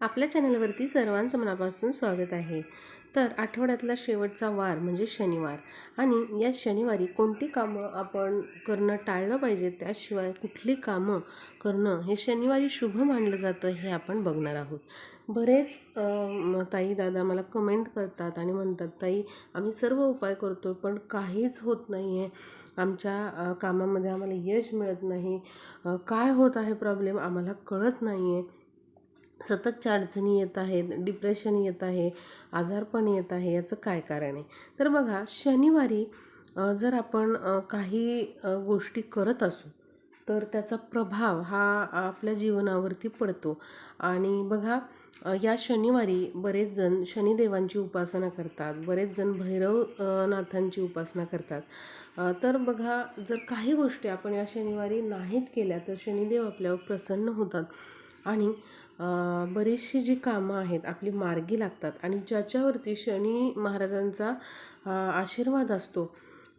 आपल्या चॅनलवरती सर्वांचं मनापासून स्वागत आहे. तर आठवड्यातला शेवटचा वार म्हणजे शनिवार आणि या शनिवारी कोणती कामं आपण करणं टाळलं पाहिजे? त्याशिवाय कुठली कामं करणं हे शनिवारी शुभ मानलं जातं हे आपण बघणार आहोत. बरेच ताई दादा मला कमेंट करतात आणि म्हणतात ताई आम्ही सर्व उपाय करतो पण काहीच होत नाही आहे आमच्या कामामध्ये आम्हाला यश मिळत नाही. काय होत आहे प्रॉब्लेम आम्हाला कळत नाही आहे सततच्या अडचणी येत आहेत डिप्रेशन येत आहे आजारपण येत आहे याचं काय कारण आहे? तर बघा शनिवारी जर आपण काही गोष्टी करत असू तर त्याचा प्रभाव हा आपल्या जीवनावरती पडतो. आणि बघा या शनिवारी बरेच जण शनिदेवांची उपासना करतात बरेच जण भैरवनाथांची उपासना करतात. तर बघा जर काही गोष्टी आपण या शनिवारी नाहीत केल्या तर शनिदेव आपल्यावर प्रसन्न होतात. आणि बरीचशी जी कामं आहेत आपली मार्गी लागतात आणि ज्याच्यावरती शनी महाराजांचा आशीर्वाद असतो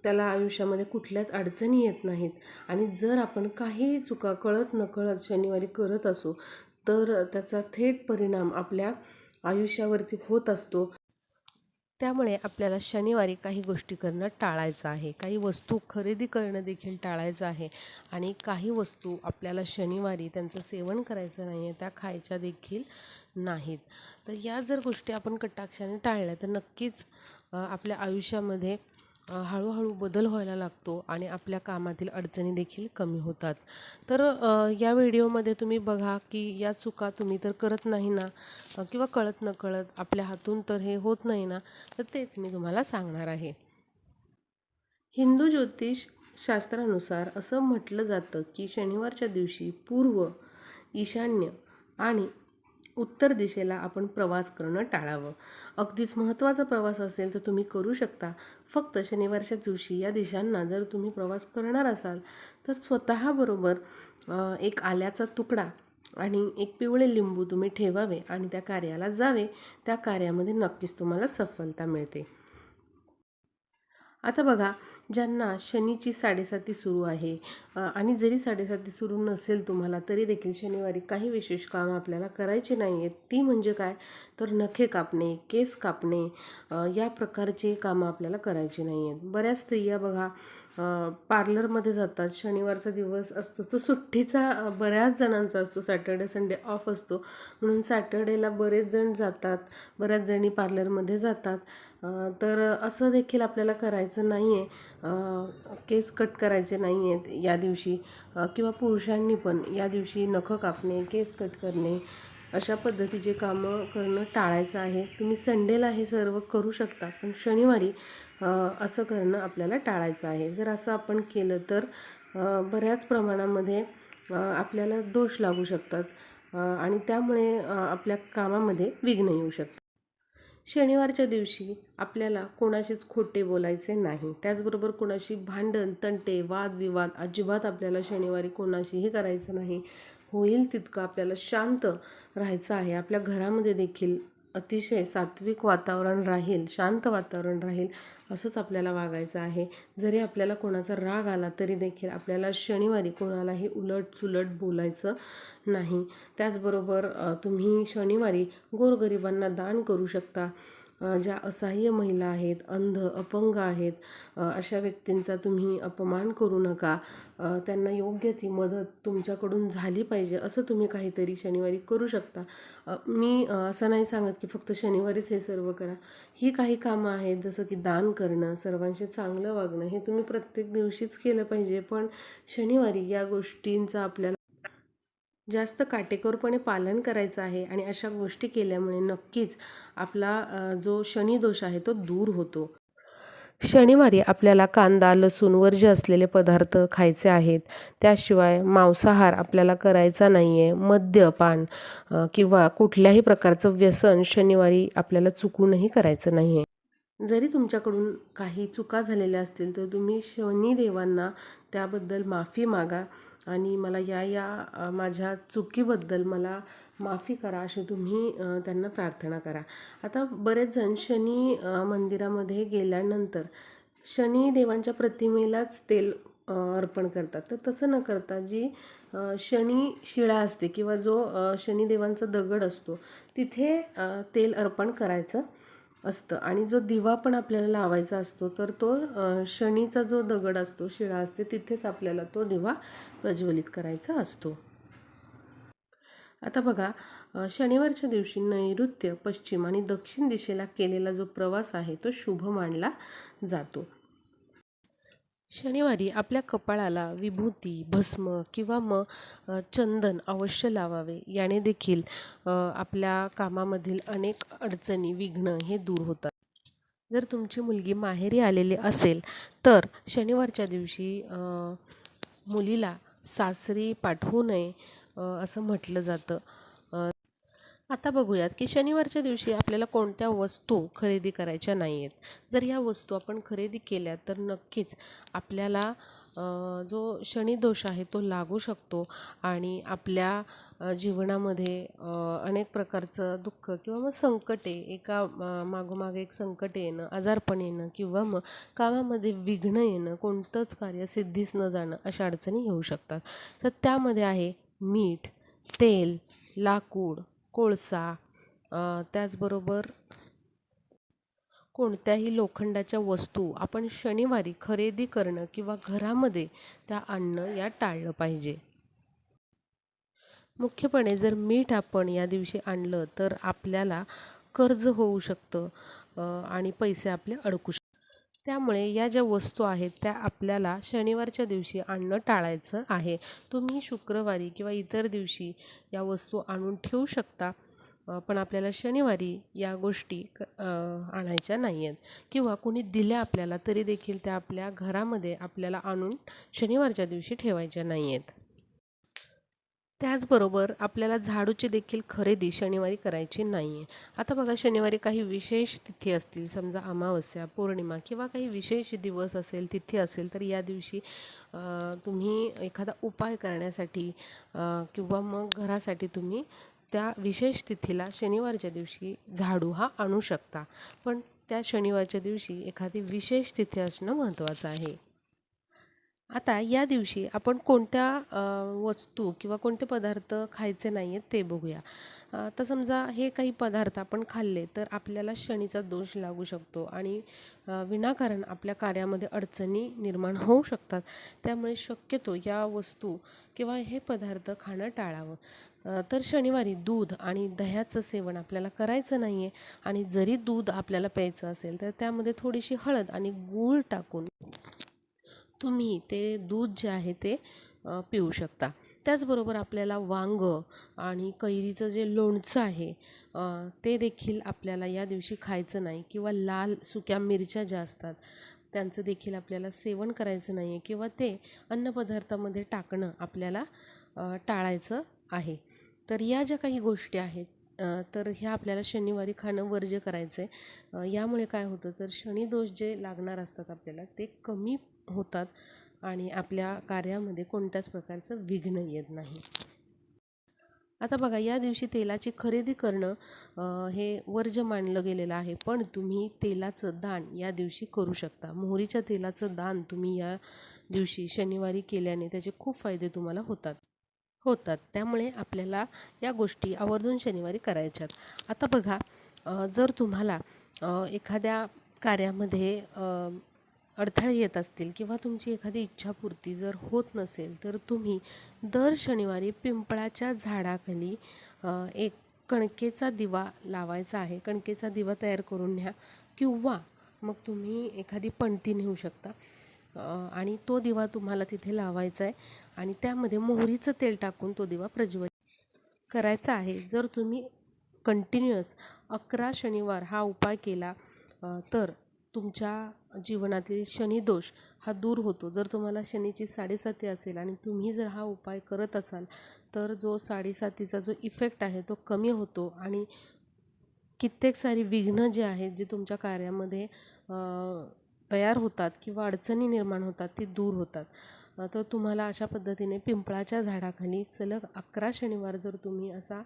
त्याला आयुष्यामध्ये कुठल्याच अडचणी येत नाहीत. आणि जर आपण काही चुका कळत नकळत शनिवारी करत असू तर त्याचा थेट परिणाम आपल्या आयुष्यावरती होत असतो. त्यामुळे आपल्याला शनिवारी काही गोष्टी करणं टाळायचं आहे. काही वस्तू खरेदी करणं देखील टाळायचं आहे. आणि काही वस्तू आपल्याला शनिवारी त्यांचं सेवन करायचं नाही आहे त्या खायच्या देखील नाहीत. तर या जर गोष्टी आपण कटाक्षाने टाळल्या तर नक्कीच आपल्या आयुष्यामध्ये हळूहळू बदल व्हायला लागतो आणि आपल्या कामातील अडचणी देखील कमी होतात. तर या व्हिडिओमध्ये तुम्ही बघा की या चुका तुम्ही तर करत नाही ना किंवा कळत न कळत आपल्या हातून तर हे होत नाही ना तर तेच मी तुम्हाला सांगणार आहे. हिंदू ज्योतिष शास्त्रानुसार असं म्हटलं जातं की शनिवारच्या दिवशी पूर्व ईशान्य आणि उत्तर दिशेला आपण प्रवास करणं टाळावं. अगदीच महत्त्वाचा प्रवास असेल तर तुम्ही करू शकता. फक्त शनिवारच्या दिवशी या दिशांना जर तुम्ही प्रवास करणार असाल तर स्वतःबरोबर एक आल्याचा तुकडा आणि एक पिवळे लिंबू तुम्ही ठेवावे आणि त्या कार्याला जावे. त्या कार्यामध्ये नक्कीच तुम्हाला सफलता मिळते. आता बघा ज्यांना शनीची साडेसाती सुरू आहे आणि जरी साडेसाती सुरू नसेल तुम्हाला तरी देखील शनिवारी काही विशेष कामं आपल्याला करायची नाही आहेत ती म्हणजे काय? तर नखे कापणे केस कापणे या प्रकारचे कामं आपल्याला करायची नाही आहेत बऱ्याच स्त्रिया बघा पार्लरमध्ये जातात शनिवारचा दिवस असतो तो सुट्टीचा बऱ्याच जणांचा असतो सॅटर्डे संडे ऑफ असतो. म्हणून सॅटर्डेला बरेच जण जातात बऱ्याच जणी पार्लरमध्ये जातात. तर असं देखील आपल्याला करायचं नाही आहे केस कट करायचे नाही आहेत या दिवशी. किंवा पुरुषांनी पण या दिवशी नखं कापणे केस कट करणे अशा पद्धतीचे कामं करणं टाळायचं आहे. तुम्ही संडेला हे सर्व करू शकता पण शनिवारी असं करणं आपल्याला टाळायचं आहे. जर असं आपण केलं तर बऱ्याच प्रमाणामध्ये आपल्याला दोष लागू शकतात. आणि त्यामुळे आपल्या कामामध्ये विघ्न येऊ शकतात शनिवारच्या दिवशी आपल्याला कोणाशीच खोटे बोलायचे नाही. त्याचबरोबर कोणाशी भांडण तंटे वादविवाद अजिबात आपल्याला शनिवारी कोणाशीही करायचं नाही. होईल तितकं आपल्याला शांत राहायचं आहे. आपल्या घरामध्ये देखील अतिशय सात्विक वातावरण राहील शांत वातावरण राहील असंच आपल्याला वागायचं आहे. जरी आपल्याला कोणाचा राग आला तरी देखील आपल्याला शनिवारी कोणालाही उलट चुलट बोलायचं नाही. त्याचबरोबर तुम्ही शनिवारी गोरगरिबांना दान करू शकता. ज्या असहाय्य महिला आहेत अंध अपंग आहेत अशा व्यक्तींचा तुम्ही अपमान करू नका. त्यांना योग्य ती मदत तुमच्याकडून झाली पाहिजे असं तुम्ही काहीतरी शनिवारी करू शकता. मी असं नाही सांगत की फक्त शनिवारीच हे सर्व करा. ही काही कामं आहेत जसं की दान करणं सर्वांशी चांगलं वागणं हे तुम्ही प्रत्येक दिवशीच केलं पाहिजे. पण शनिवारी या गोष्टींचा आपल्याला जास्त काटेकोरपणे पालन करायचं आहे आणि अशा गोष्टी केल्यामुळे नक्कीच आपला जो जो शनिदोष आहे तो दूर होतो. शनिवारी आपल्याला कांदा लसूण वर्ज्य असलेले पदार्थ खायचे आहेत त्याशिवाय मांसाहार आपल्याला करायचा नाही आहे मद्यपान किंवा कुठल्याही प्रकारचं व्यसन शनिवारी आपल्याला चुकूनही करायचं नाही आहे जरी तुमच्याकडून काही चुका झालेल्या असतील तर तुम्ही शनिदेवांना त्याबद्दल माफी मागा. आणि मला या या माझ्या चुकीबद्दल मला माफी करा अशी तुम्ही त्यांना प्रार्थना करा. आता बरेच जण शनी मंदिरामध्ये गेल्यानंतर शनिदेवांच्या प्रतिमेलाच तेल अर्पण करतात. तर तसं न करता जी शनी शिळा असते किंवा जो शनिदेवांचा दगड असतो तिथे तेल अर्पण करायचं. असतं. आणि जो दिवा पण आपल्याला लावायचा असतो तर तो शनीचा जो दगड असतो शिळा असते तिथेच आपल्याला तो दिवा प्रज्वलित करायचा असतो. आता बघा शनिवारच्या दिवशी नैऋत्य पश्चिम आणि दक्षिण दिशेला केलेला जो प्रवास आहे तो शुभ मानला जातो. शनिवारी आपल्या कपाळाला विभूती भस्म किंवा मग चंदन अवश्य लावावे. याने देखील आपल्या कामामधील अनेक अडचणी विघ्न हे दूर होतात. जर तुमची मुलगी माहेरी आलेली असेल तर शनिवारच्या दिवशी मुलीला सासरी पाठवू नये असं म्हटलं जातं. आता बघूयात की शनिवारच्या दिवशी आपल्याला कोणत्या वस्तू खरेदी करायच्या नाही आहेत जर ह्या वस्तू आपण खरेदी केल्या तर नक्कीच आपल्याला जो शनिदोष आहे तो लागू शकतो आणि आपल्या जीवनामध्ये अनेक प्रकारचं दुःख किंवा मग संकटे एका मागोमागे एक संकट येणं आजारपण येणं किंवा मग कामामध्ये विघ्न येणं कोणतंच कार्य सिद्धीस न जाणं अशा अडचणी येऊ शकतात. तर त्यामध्ये आहे मीठ तेल लाकूड कोळसा त्याचबरोबर कोणत्याही लोखंडाच्या वस्तू आपण शनिवारी खरेदी करणं किंवा घरामध्ये त्या आणणं या टाळलं पाहिजे. मुख्यपणे जर मीठ आपण या दिवशी आणलं तर आपल्याला कर्ज होऊ शकतं आणि पैसे आपले अडकू शकतात त्यामुळे या ज्या वस्तू आहेत त्या आपल्याला शनिवारच्या दिवशी आणणं टाळायचं आहे. तुम्ही शुक्रवारी किंवा इतर दिवशी या वस्तू आणून ठेवू शकता पण आपल्याला शनिवारी या गोष्टी क आणायच्या नाही आहेत किंवा कुणी दिल्या आपल्याला तरी देखील त्या आपल्या घरामध्ये आपल्याला आणून शनिवारच्या दिवशी ठेवायच्या नाही आहेत त्याचबरोबर आपल्याला झाडूची देखील खरेदी शनिवारी करायची नाही आहे आता बघा शनिवारी काही विशेष तिथी असतील समजा अमावस्या पौर्णिमा किंवा काही विशेष दिवस असेल तिथी असेल तर या दिवशी तुम्ही एखादा उपाय करण्यासाठी किंवा मग घरासाठी तुम्ही त्या विशेष तिथीला शनिवारच्या दिवशी झाडू हा आणू शकता. पण त्या शनिवारच्या दिवशी एखादी विशेष तिथी असणं महत्त्वाचं आहे. आता या दिवशी आपण कोणत्या वस्तू किंवा कोणते पदार्थ खायचे नाही आहेत ते बघूया. तर आता समजा हे काही पदार्थ आपण खाल्ले तर आपल्याला शनीचा दोष लागू शकतो आणि विनाकारण आपल्या कार्यामध्ये अडचणी निर्माण होऊ शकतात. त्यामुळे शक्यतो या वस्तू किंवा हे पदार्थ खाणं टाळावं. तर शनिवारी दूध आणि दह्याचं सेवन आपल्याला करायचं नाही आहे आणि जरी दूध आपल्याला प्यायचं असेल तर त्यामध्ये थोडीशी हळद आणि गूळ टाकून तुम्ही ते दूध जे आहे ते पिऊ शकता. त्याचबरोबर आपल्याला वांग आणि कैरीचं जे लोणचं आहे ते देखील आपल्याला या दिवशी खायचं नाही किंवा लाल सुक्या मिरच्या ज्या असतात त्यांचं देखील आपल्याला सेवन करायचं नाही आहे किंवा ते अन्नपदार्थामध्ये टाकणं आपल्याला टाळायचं आहे. तर या ज्या काही गोष्टी आहेत तर ह्या आपल्याला शनिवारी खाणं वर्ज्य करायचं आहे यामुळे काय होतं तर शनिदोष जे लागणार असतात आपल्याला ते कमी होतात आणि आपल्या कार्यामध्ये कोणत्याच प्रकारचं विघ्न येत नाही. आता बघा या दिवशी तेलाची खरेदी करणं हे वर्ज्य मानलं गेलेलं आहे पण तुम्ही तेलाचं दान या दिवशी करू शकता. मोहरीच्या तेलाचं दान तुम्ही या दिवशी शनिवारी केल्याने त्याचे खूप फायदे तुम्हाला होतात. होतात. त्यामुळे आपल्याला या गोष्टी आवर्जून शनिवारी करायच्यात. आता बघा जर तुम्हाला एखाद्या कार्यामध्ये अडथळे येत असतील किंवा तुमची एखादी इच्छापूर्ती जर होत नसेल तर तुम्ही दर शनिवारी पिंपळाच्या झाडाखाली एक कणकेचा दिवा लावायचा आहे. कणकेचा दिवा तयार करून घ्या किंवा मग तुम्ही एखादी पणती नेऊ शकता. आणि तो दिवा तुम्हाला तिथे लावायचा आहे आणि त्यामध्ये मोहरीचं तेल टाकून तो दिवा प्रज्वलित करायचा आहे. जर तुम्ही कंटिन्युअस अकरा शनिवार हा उपाय केला तर तुमच्या जीवनातील शनिदोष हा दूर होतो. जर तुम्हाला शनीची साडेसाती असेल आणि तुम्ही जर हा उपाय करत असाल तर जो साडेसातीचा जो इफेक्ट आहे तो कमी होतो आणि कित्येक सारी विघ्न जे आहेत जे तुमच्या कार्यामध्ये तयार होतात किंवा अडचणी निर्माण होतात ती दूर होतात. तर तुम्हाला अशा पद्धतीने पिंपळाच्या झाडाखाली सलग अकरा शनिवार जर तुम्ही असा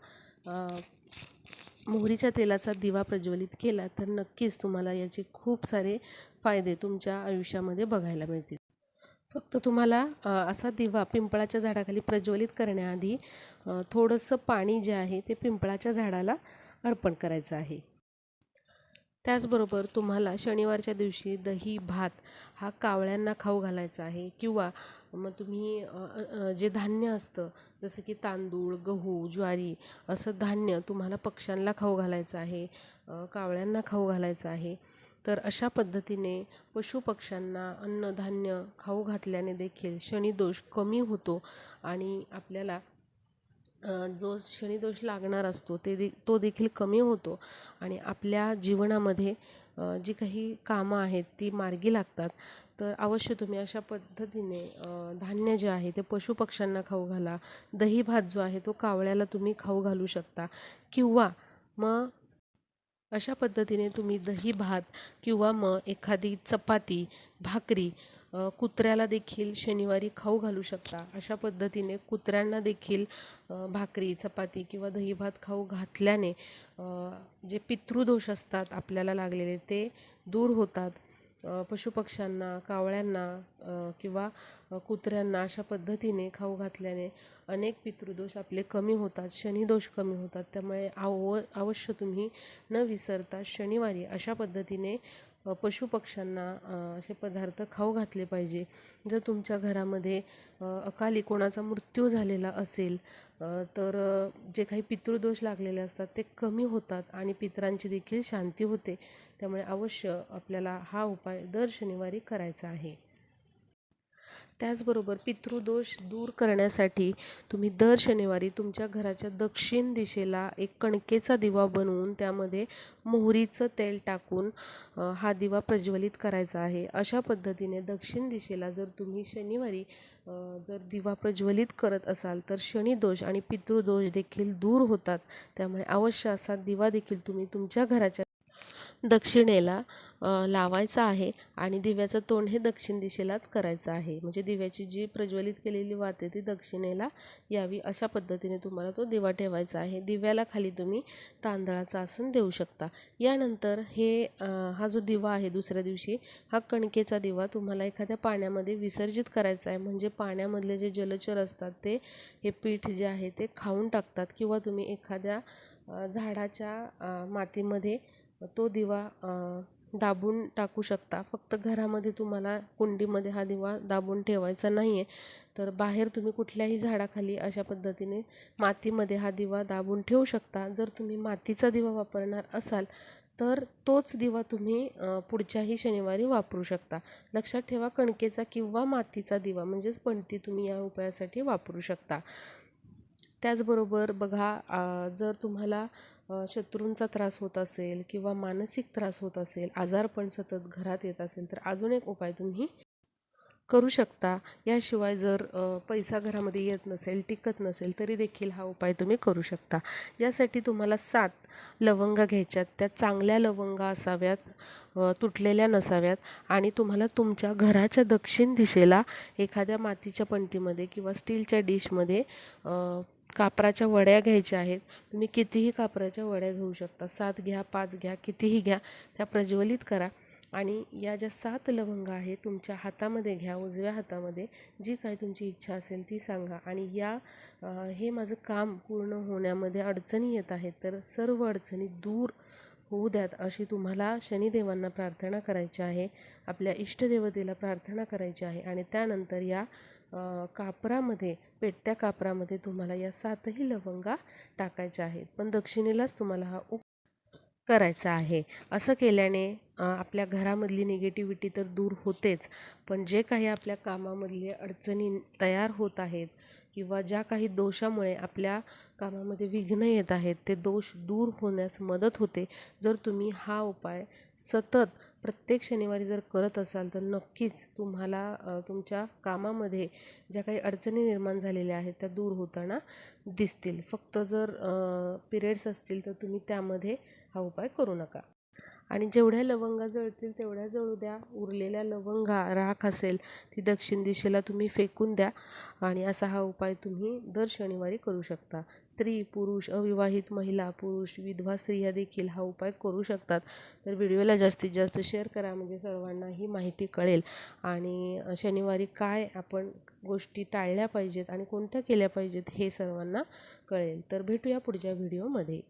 मोहरीच्या तेलाचा दिवा प्रज्वलित केला तर नक्कीच तुम्हाला याचे खूप सारे फायदे तुमच्या आयुष्यामध्ये बघायला मिळतील. फक्त तुम्हाला असा दिवा पिंपळाच्या झाडाखाली प्रज्वलित करण्याआधी थोडंसं पाणी जे आहे ते पिंपळाच्या झाडाला अर्पण करायचं आहे. त्याचबरोबर तुम्हाला शनिवारच्या दिवशी दही भात हा कावळ्यांना खाऊ घालायचा आहे किंवा मग तुम्ही जे धान्य असतं जसं की तांदूळ गहू ज्वारी असं धान्य तुम्हाला पक्ष्यांना खाऊ घालायचं आहे कावळ्यांना खाऊ घालायचं आहे. तर अशा पद्धतीने पशुपक्ष्यांना अन्नधान्य खाऊ घातल्याने देखील शनिदोष कमी होतो आणि आपल्याला जो शनिदोष लागणार असतो ते दे तो देखील कमी होतो. आणि आपल्या जीवनामध्ये जी काही कामं आहेत ती मार्गी लागतात. तर अवश्य तुम्ही अशा पद्धतीने धान्य जे आहे ते पशुपक्ष्यांना खाऊ घाला. दही भात जो आहे तो कावळ्याला तुम्ही खाऊ घालू शकता. किंवा मग अशा पद्धतीने तुम्ही दही भात किंवा मग एखादी चपाती भाकरी कुत्र्याला देखील शनिवारी खाऊ घालू शकता. अशा पद्धतीने कुत्र्यांना देखील भाकरी चपाती किंवा दही भात खाऊ घातल्याने जे पितृदोष असतात आपल्याला लागलेले ते दूर होतात. पशुपक्ष्यांना कावळ्यांना किंवा कुत्र्यांना अशा पद्धतीने खाऊ घातल्याने अनेक पितृदोष आपले कमी होतात शनिदोष कमी होतात. त्यामुळे आव अवश्य तुम्ही न विसरता शनिवारी अशा पद्धतीने पशुपक्ष्यांना असे पदार्थ खाऊ घातले पाहिजे. जर तुमच्या घरामध्ये अकाली कोणाचा मृत्यू झालेला असेल तर जे काही पितृदोष लागलेले असतात ते कमी होतात आणि पितरांची देखील शांती होते. त्यामुळे अवश्य आपल्याला हा उपाय दर शनिवारी करायचा आहे. त्याचबरोबर पितृदोष दूर करण्यासाठी तुम्ही दर शनिवारी तुमच्या घराच्या दक्षिण दिशेला एक कणकेचा दिवा बनवून त्यामध्ये मोहरीचं तेल टाकून हा दिवा प्रज्वलित करायचा आहे. अशा पद्धतीने दक्षिण दिशेला जर तुम्ही शनिवारी जर दिवा प्रज्वलित करत असाल तर शनिदोष आणि पितृदोष देखील दूर होतात. त्यामुळे अवश्य असा दिवा देखील तुम्ही तुमच्या घराच्या दक्षिणेला लावायचा आहे आणि दिव्याचं तोंड हे दक्षिण दिशेलाच करायचं आहे. म्हणजे दिव्याची जी प्रज्वलित केलेली वात आहे ती दक्षिणेला यावी अशा पद्धतीने तुम्हाला तो दिवा ठेवायचा आहे. दिव्याला खाली तुम्ही तांदळाचं आसन देऊ शकता. यानंतर हे हा जो दिवा आहे दुसऱ्या दिवशी हा कणकेचा दिवा तुम्हाला एखाद्या पाण्यामध्ये विसर्जित करायचा आहे. म्हणजे पाण्यामधले जे जलचर असतात ते हे पीठ जे आहे ते खाऊन टाकतात किंवा तुम्ही एखाद्या झाडाच्या मातीमध्ये तो दिवा दाबून टाकू शकता. फक्त घरामध्ये तुम्हाला कुंडीमध्ये हा दिवा दाबून ठेवायचा नाही आहे तर बाहेर तुम्ही कुठल्याही झाडाखाली अशा पद्धतीने मातीमध्ये हा दिवा दाबून ठेवू शकता. जर तुम्ही मातीचा दिवा वापरणार असाल तर तोच दिवा तुम्ही पुढच्याही शनिवारी वापरू शकता. लक्षात ठेवा कणकेचा किंवा मातीचा दिवा म्हणजेच पणती तुम्ही या उपायासाठी वापरू शकता. त्याचबरोबर बघा जर तुम्हाला शत्रूंचा त्रास होत असेल किंवा मानसिक त्रास होत असेल आजारपण सतत घरात येत असेल तर अजून एक उपाय तुम्ही करू शकता. याशिवाय जर पैसा घरामध्ये येत नसेल टिकत नसेल तरी देखील हा उपाय तुम्ही करू शकता. यासाठी तुम्हाला सात लवंगा घ्यायच्यात. त्या चांगल्या लवंगा असाव्यात तुटलेल्या नसाव्यात आणि तुम्हाला तुमच्या घराच्या दक्षिण दिशेला एखाद्या मातीच्या पंटीमध्ये किंवा स्टीलच्या डिशमध्ये कापराच्या वड्या घ्यायच्या आहेत. तुम्ही कितीही कापराच्या वड्या घेऊ शकता. सात घ्या पाच घ्या कितीही घ्या त्या प्रज्वलित करा. आणि या ज्या सात लवंगा आहेत तुमच्या हातामध्ये घ्या उजव्या हातामध्ये. जी काही तुमची इच्छा असेल ती सांगा. आणि या हे माझं काम पूर्ण होण्यामध्ये अडचणी येत आहेत तर सर्व अडचणी दूर होऊ द्यात अशी तुम्हाला शनिदेवांना प्रार्थना करायची आहे. आपल्या इष्टदेवतेला प्रार्थना करायची आहे. आणि त्यानंतर या कापरामध्ये पेटत्या कापरामध्ये तुम्हाला या सातही लवंगा टाकायच्या आहेत. पण दक्षिणेलाच तुम्हाला हा उप करायचा आहे. असं केल्याने आपल्या घरामधली निगेटिव्हिटी तर दूर होतेच. पण जे काही आपल्या कामामधले अडचणी तयार होत आहेत किंवा ज्या काही दोषामुळे आपल्या कामामध्ये विघ्न येत आहेत ते दोष दूर होण्यास मदत होते. जर तुम्ही हा उपाय सतत प्रत्येक शनिवारी जर करत असाल तर नक्कीच तुम्हाला तुमच्या कामामध्ये ज्या काही अडचणी निर्माण झालेल्या आहेत त्या दूर होताना दिसतील. फक्त जर पिरियड्स असतील तर तुम्ही त्यामध्ये हा उपाय करू नका. आणि जेवढ्या लवंगा जळतील तेवढ्या जळू द्या. उरलेल्या लवंगा राख असेल ती दक्षिण दिशेला तुम्ही फेकून द्या आणि असा हा उपाय तुम्ही दर शनिवारी करू शकता. स्त्री पुरुष अविवाहित महिला पुरुष विधवा स्त्रिया देखील हा उपाय करू शकतात. तर व्हिडिओला जास्तीत जास्त शेअर करा म्हणजे सर्वांना ही माहिती कळेल. आणि शनिवारी काय आपण गोष्टी टाळल्या पाहिजेत आणि कोणत्या केल्या पाहिजेत हे सर्वांना कळेल. तर भेटूया पुढच्या व्हिडिओमध्ये.